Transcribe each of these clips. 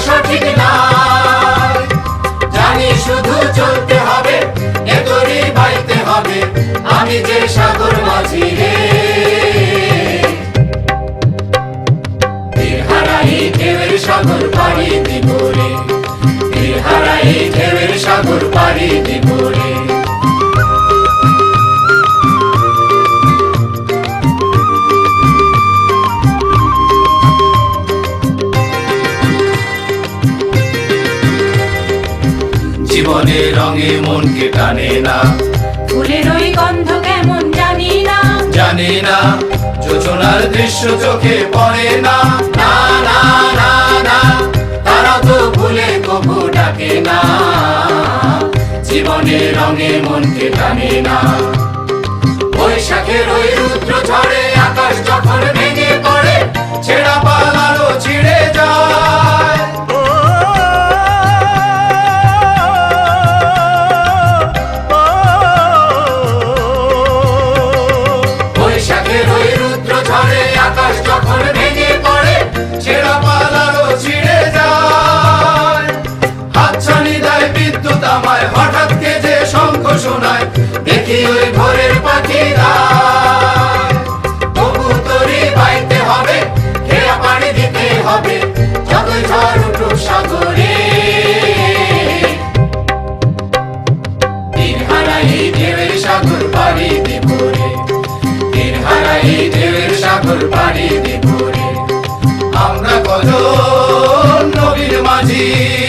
সঠিক নাই জানি শুধু চলতে হবে এতরি বাইতে হবে। আমি যে সাগর মাঝি রে। হারাই ঢেউয়ের সাগর পাড়ি দিবরে হারাই সাগর পাড়ি দিব জীবনে রঙে মনকে টানে না। ফুলের ওই গন্ধ কেমন জানি না। জানি না যোজনার দৃশ্য চোখে পড়ে না। না না না না তারা তো ভুলে কবু ডাকে না। জীবনে রঙে মনকে টানে না। বৈশাখের ওই রুদ্র ঝড়ে শোনায় দেখি ওই তবু তরি বাইতে হবে, খেয়া পানি দিতে হবে, যতই ঝড় সাগরে। আমরা কজন নবীর মাঝি।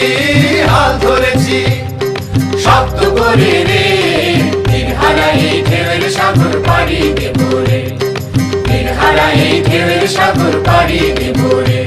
সাগর পাড়ি দিব রে তীর হারাই ঢেউয়ের সাগর পাড়ি দিব রে